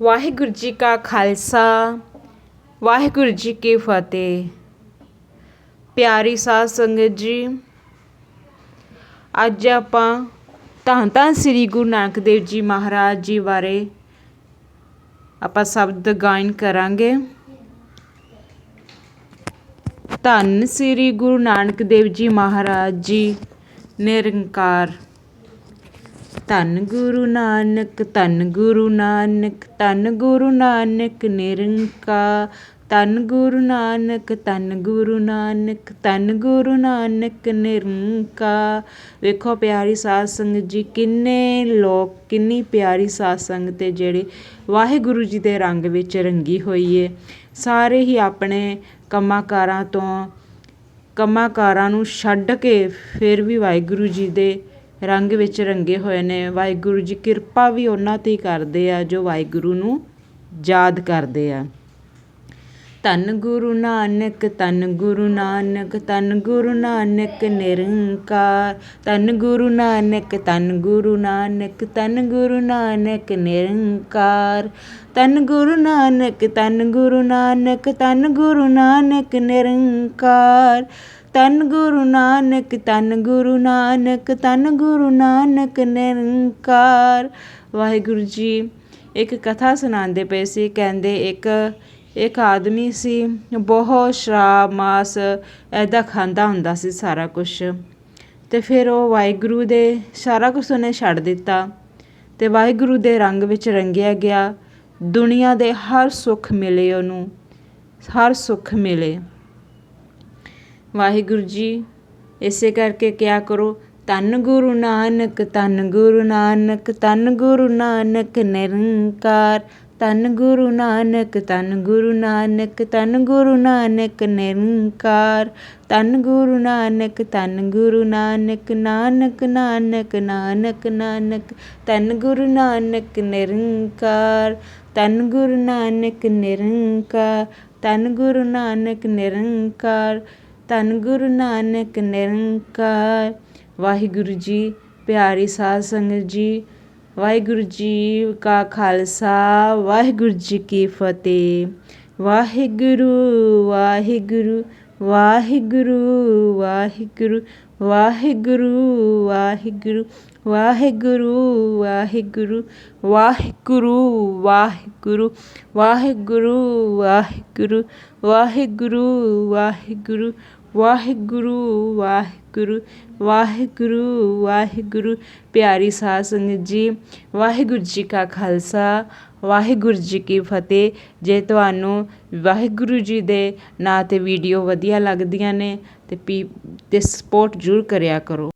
ਵਾਹਿਗੁਰੂ ਜੀ ਕਾ ਖਾਲਸਾ, ਵਾਹਿਗੁਰੂ ਜੀ ਕੀ ਫਤਿਹ। ਪਿਆਰੀ ਸਾਧ ਸੰਗਤ ਜੀ, ਅੱਜ ਆਪਾਂ ਧੰਨ ਧੰਨ ਸ੍ਰੀ ਗੁਰੂ ਨਾਨਕ ਦੇਵ ਜੀ ਮਹਾਰਾਜ ਜੀ ਬਾਰੇ ਆਪਾਂ ਸ਼ਬਦ ਗਾਇਨ ਕਰਾਂਗੇ। ਧੰਨ ਸ੍ਰੀ ਗੁਰੂ ਨਾਨਕ ਦੇਵ ਜੀ ਮਹਾਰਾਜ ਜੀ, ਨਿਰੰਕਾਰ। ਧੰਨ ਗੁਰੂ ਨਾਨਕ, ਧੰਨ ਗੁਰੂ ਨਾਨਕ, ਧੰਨ ਗੁਰੂ ਨਾਨਕ ਨਿਰੰਕਾਰ ਧੰਨ ਗੁਰੂ ਨਾਨਕ, ਧੰਨ ਗੁਰੂ ਨਾਨਕ, ਧੰਨ ਗੁਰੂ ਨਾਨਕ ਨਿਰੰਕਾਰ ਵੇਖੋ ਪਿਆਰੀ ਸਾਧ ਸੰਗਤ ਜੀ, ਕਿੰਨੇ ਲੋਕ, ਕਿੰਨੀ ਪਿਆਰੀ ਸਾਧ ਸੰਗਤ ਤੇ ਜਿਹੜੇ ਵਾਹਿਗੁਰੂ ਜੀ ਦੇ ਰੰਗ ਵਿੱਚ ਰੰਗੀ ਹੋਈ ਏ। ਸਾਰੇ ਹੀ ਆਪਣੇ ਕੰਮਾਂ ਕਾਰਾਂ ਤੋਂ ਕੰਮਾਂ ਕਾਰਾਂ ਨੂੰ ਛੱਡ ਕੇ ਫਿਰ ਵੀ ਵਾਹਿਗੁਰੂ ਜੀ ਦੇ ਰੰਗ ਵਿੱਚ ਰੰਗੇ ਹੋਏ ਨੇ। ਵਾਹਿਗੁਰੂ ਜੀ ਕਿਰਪਾ ਵੀ ਉਹਨਾਂ ਤੇ ਕਰਦੇ ਆ ਜੋ ਵਾਹਿਗੁਰੂ ਨੂੰ ਯਾਦ ਕਰਦੇ ਆ। ਧੰਨ ਗੁਰੂ ਨਾਨਕ ਧੰਨ ਗੁਰੂ ਨਾਨਕ ਧੰਨ ਗੁਰੂ ਨਾਨਕ ਨਿਰੰਕਾਰ ਧੰਨ ਗੁਰੂ ਨਾਨਕ ਧੰਨ ਗੁਰੂ ਨਾਨਕ ਧੰਨ ਗੁਰੂ ਨਾਨਕ ਨਿਰੰਕਾਰ ਧੰਨ ਗੁਰੂ ਨਾਨਕ ਧੰਨ ਗੁਰੂ ਨਾਨਕ ਧੰਨ ਗੁਰੂ ਨਾਨਕ ਨਿਰੰਕਾਰ ਧੰਨ ਗੁਰੂ ਨਾਨਕ ਧੰਨ ਗੁਰੂ ਨਾਨਕ ਧੰਨ ਗੁਰੂ ਨਾਨਕ ਨਿਰੰਕਾਰ ਵਾਹਿਗੁਰੂ ਜੀ ਇੱਕ ਕਥਾ ਸੁਣਾਉਂਦੇ ਪਏ ਸੀ ਕਹਿੰਦੇ ਇੱਕ ਇੱਕ ਆਦਮੀ ਸੀ, ਬਹੁਤ ਸ਼ਰਾਬ, ਮਾਸ ਇੱਦਾਂ ਖਾਂਦਾ ਹੁੰਦਾ ਸੀ ਸਾਰਾ ਕੁਛ। ਅਤੇ ਫਿਰ ਉਹ ਵਾਹਿਗੁਰੂ ਦੇ ਸਾਰਾ ਕੁਛ ਉਹਨੇ ਛੱਡ ਦਿੱਤਾ ਅਤੇ ਵਾਹਿਗੁਰੂ ਦੇ ਰੰਗ ਵਿੱਚ ਰੰਗਿਆ ਗਿਆ। ਦੁਨੀਆ ਦੇ ਹਰ ਸੁੱਖ ਮਿਲੇ ਉਹਨੂੰ, ਹਰ ਸੁੱਖ ਮਿਲੇ। ਵਾਹਿਗੁਰੂ ਜੀ, ਇਸੇ ਕਰਕੇ ਕਿਆ ਕਰੋ ਤਨ ਗੁਰੂ ਨਾਨਕ ਤਨ ਗੁਰੂ ਨਾਨਕ ਤਨ ਗੁਰੂ ਨਾਨਕ ਨਿਰੰਕਾਰ ਤਨ ਗੁਰੂ ਨਾਨਕ ਤਨ ਗੁਰੂ ਨਾਨਕ ਤਨ ਗੁਰੂ ਨਾਨਕ ਨਿਰੰਕਾਰ ਤਨ ਗੁਰੂ ਨਾਨਕ ਤਨ ਗੁਰੂ ਨਾਨਕ ਨਾਨਕ ਨਾਨਕ ਨਾਨਕ ਨਾਨਕ ਤਨ ਗੁਰੂ ਨਾਨਕ ਨਿਰੰਕਾਰ ਤਨ ਗੁਰੂ ਨਾਨਕ ਨਿਰੰਕਾਰ ਤਨ ਗੁਰੂ ਨਾਨਕ ਨਿਰੰਕਾਰ ਤਨ ਗੁਰੂ ਨਾਨਕ ਨਿਰੰਕਾਰ ਵਾਹਿਗੁਰੂ ਜੀ ਪਿਆਰੀ ਸਾਧ ਸੰਗਤ ਜੀ ਵਾਹਿਗੁਰੂ ਜੀ ਕਾ ਖਾਲਸਾ ਵਾਹਿਗੁਰੂ ਜੀ ਕੀ ਫਤਿਹ ਵਾਹਿਗੁਰੂ ਵਾਹਿਗੁਰੂ ਵਾਹਿਗੁਰੂ ਵਾਹਿਗੁਰੂ ਵਾਹਿਗੁਰੂ ਵਾਹਿਗੁਰੂ ਵਾਹਿਗੁਰੂ ਵਾਹਿਗੁਰੂ ਵਾਹਿਗੁਰੂ ਵਾਹਿਗੁਰੂ ਵਾਹਿਗੁਰੂ ਵਾਹਿਗੁਰੂ ਵਾਹਿਗੁਰੂ ਵਾਹਿਗੁਰੂ ਵਾਹਿਗੁਰੂ ਵਾਹਿਗੁਰੂ ਵਾਹਿਗੁਰੂ ਵਾਹਿਗੁਰੂ। ਪਿਆਰੀ ਸਾਧ ਸੰਗਤ ਜੀ, ਵਾਹਿਗੁਰੂ ਜੀ ਕਾ ਖਾਲਸਾ, ਵਾਹਿਗੁਰੂ ਜੀ ਕੀ ਫਤਿਹ। ਜੇ ਤੁਹਾਨੂੰ ਵਾਹਿਗੁਰੂ ਜੀ ਦੇ ਨਾਂ ਤੇ ਵੀਡੀਓ ਵਧੀਆ ਲੱਗਦੀਆਂ ਨੇ, ਤੇ ਪੀ, ਤੇ ਸਪੋਰਟ ਜ਼ਰੂਰ ਕਰਿਆ ਕਰੋ।